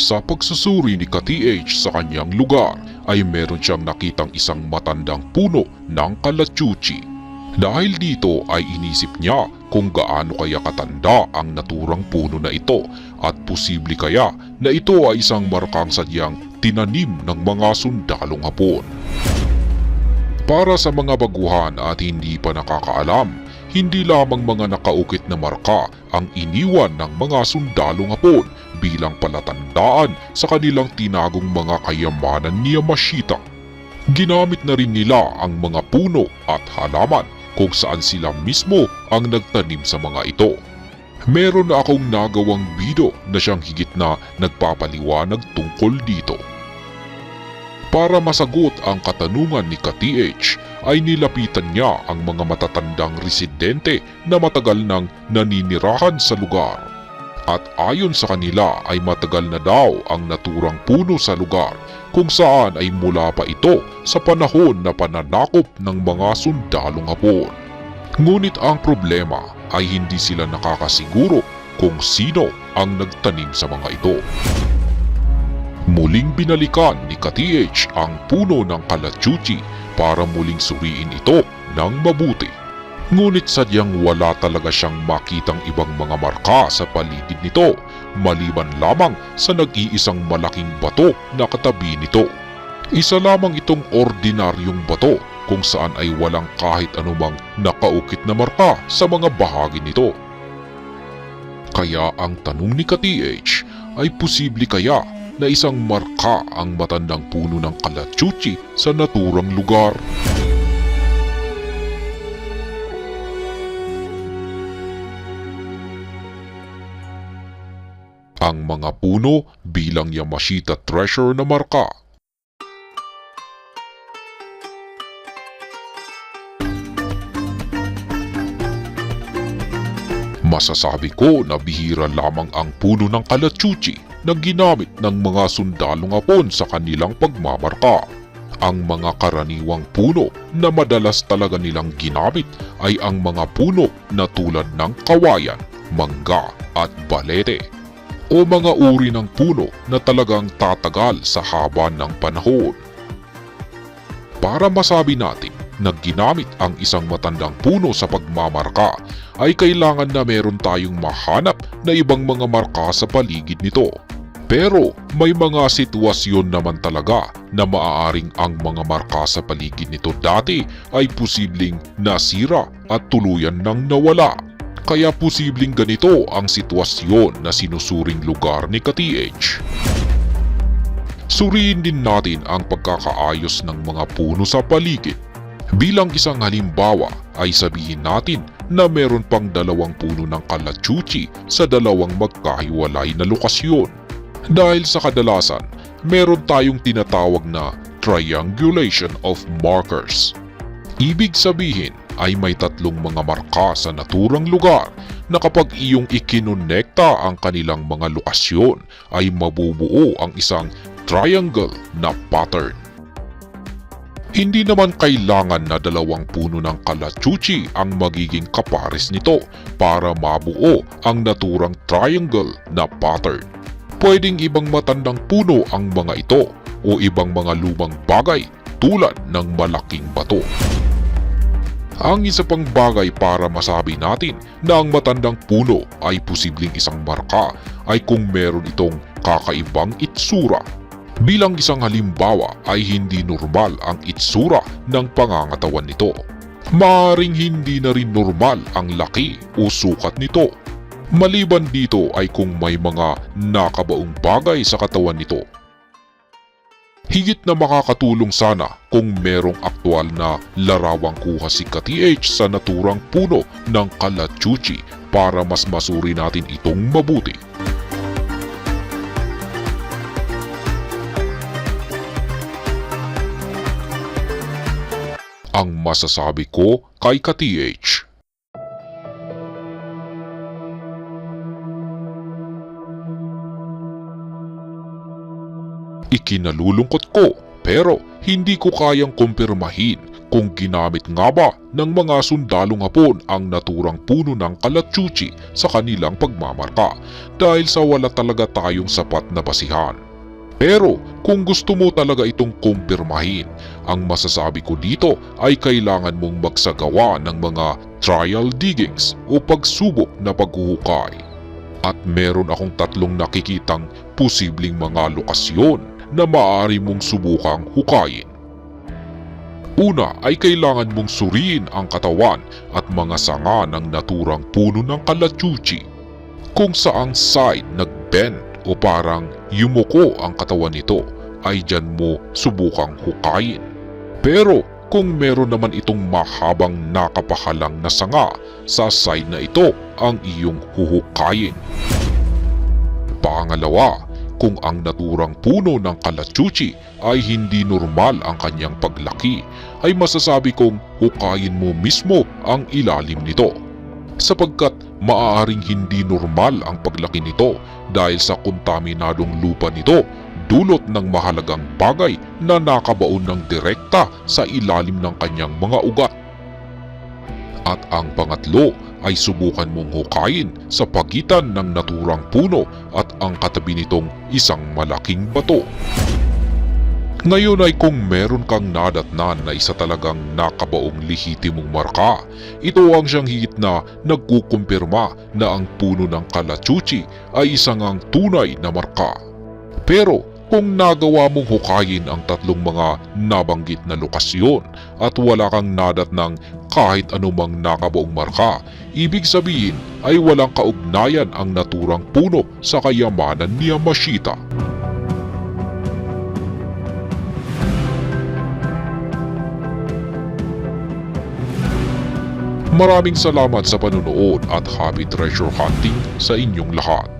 Sa pagsusuri ni ka-TH sa kanyang lugar ay meron siyang nakitang isang matandang puno ng kalachuchi. Dahil dito ay inisip niya kung gaano kaya katanda ang naturang puno na ito at posible kaya na ito ay isang markang sadyang tinanim ng mga sundalong hapon. Para sa mga baguhan at hindi pa nakakaalam, hindi lamang mga nakaukit na marka ang iniwan ng mga sundalong hapon bilang palatandaan sa kanilang tinagong mga kayamanan ni Yamashita. Ginamit na rin nila ang mga puno at halaman kung saan sila mismo ang nagtanim sa mga ito. Meron na akong nagawang video na siyang higit na nagpapaliwanag tungkol dito. Para masagot ang katanungan ni ka-TH ay nilapitan niya ang mga matatandang residente na matagal nang naninirahan sa lugar. At ayon sa kanila ay matagal na daw ang naturang puno sa lugar kung saan ay mula pa ito sa panahon na pananakop ng mga sundalong hapon. Ngunit ang problema ay hindi sila nakakasiguro kung sino ang nagtanim sa mga ito. Muling binalikan ni ka-TH ang puno ng kalachuchi para muling suriin ito ng mabuti. Ngunit sadyang wala talaga siyang makitang ibang mga marka sa paligid nito maliban lamang sa nag-iisang malaking bato na katabi nito. Isa lamang itong ordinaryong bato kung saan ay walang kahit anumang nakaukit na marka sa mga bahagi nito. Kaya ang tanong ni ka-TH ay posible kaya na isang marka ang matandang puno ng kalachuchi sa naturang lugar. Ang mga puno bilang Yamashita Treasure na marka. Masasabi ko na bihira lamang ang puno ng kalachuchi na ginamit ng mga sundalong hapon sa kanilang pagmamarka. Ang mga karaniwang puno na madalas talaga nilang ginamit ay ang mga puno na tulad ng kawayan, mangga at balete o mga uri ng puno na talagang tatagal sa haba ng panahon. Para masabi natin na ginamit ang isang matandang puno sa pagmamarka ay kailangan na meron tayong mahanap na ibang mga marka sa paligid nito. Pero may mga sitwasyon naman talaga na maaaring ang mga marka sa paligid nito dati ay posibleng nasira at tuluyan nang nawala. Kaya posibleng ganito ang sitwasyon na sinusuring lugar ni ka-TH. Suriin din natin ang pagkakaayos ng mga puno sa paligid. Bilang isang halimbawa ay sabihin natin na meron pang dalawang puno ng kalachuchi sa dalawang magkahiwalay na lokasyon. Dahil sa kadalasan, meron tayong tinatawag na triangulation of markers. Ibig sabihin ay may tatlong mga marka sa naturang lugar na kapag iyong ikinonekta ang kanilang mga lokasyon ay mabubuo ang isang triangle na pattern. Hindi naman kailangan na dalawang puno ng kalachuchi ang magiging kapares nito para mabuo ang naturang triangle na pattern. Pwedeng ibang matandang puno ang mga ito o ibang mga lumang bagay tulad ng malaking bato. Ang isa pang bagay para masabi natin na ang matandang puno ay posibleng isang marka ay kung meron itong kakaibang itsura Bilang isang halimbawa ay hindi normal ang itsura ng pangangatawan nito. Maaring hindi na rin normal ang laki o sukat nito. Maliban dito ay kung may mga nakabaong bagay sa katawan nito. Higit na makakatulong sana kung merong aktwal na larawang kuha si ka-TH sa naturang puno ng kalachuchi para mas masuri natin itong mabuti. ang masasabi ko kay ka-TH. Ikinalulungkot ko pero hindi ko kayang kumpirmahin kung ginamit nga ba ng mga sundalong hapon ang naturang puno ng kalachuchi sa kanilang pagmamarka dahil sa wala talaga tayong sapat na basihan. Pero kung gusto mo talaga itong kumpirmahin, ang masasabi ko dito ay kailangan mong magsagawa ng mga trial diggings o pagsubok na paghuhukay. At meron akong tatlong nakikitang posibleng mga lokasyon na maaari mong subukang hukayin. Una ay kailangan mong suriin ang katawan at mga sanga ng naturang puno ng kalachuchi kung saang side nag-bend o parang yumuko ang katawan nito ay dyan mo subukang hukayin. Pero kung meron naman itong mahabang nakapahalang na sanga sa side na ito ang iyong huhukayin. Pangalawa, kung ang naturang puno ng kalachuchi ay hindi normal ang kanyang paglaki, ay masasabi kong hukayin mo mismo ang ilalim nito. Sapagkat maaaring hindi normal ang paglaki nito dahil sa kontaminadong lupa nito dulot ng mahalagang bagay na nakabaon ng direkta sa ilalim ng kanyang mga ugat. At ang pangatlo ay subukan mong hukayin sa pagitan ng naturang puno at ang katabi nitong isang malaking bato. Ngayon ay kung meron kang nadatnan na isa talagang nakabaong lehitimong marka, ito ang siyang higit na nagkukumpirma na ang puno ng kalachuchi ay isang ang tunay na marka. Pero kung nagawa mong hukayin ang tatlong mga nabanggit na lokasyon at wala kang nadat ng kahit anumang nakabaong marka, ibig sabihin ay walang kaugnayan ang naturang puno sa kayamanan ni Yamashita. Maraming salamat sa panunood at happy treasure hunting sa inyong lahat.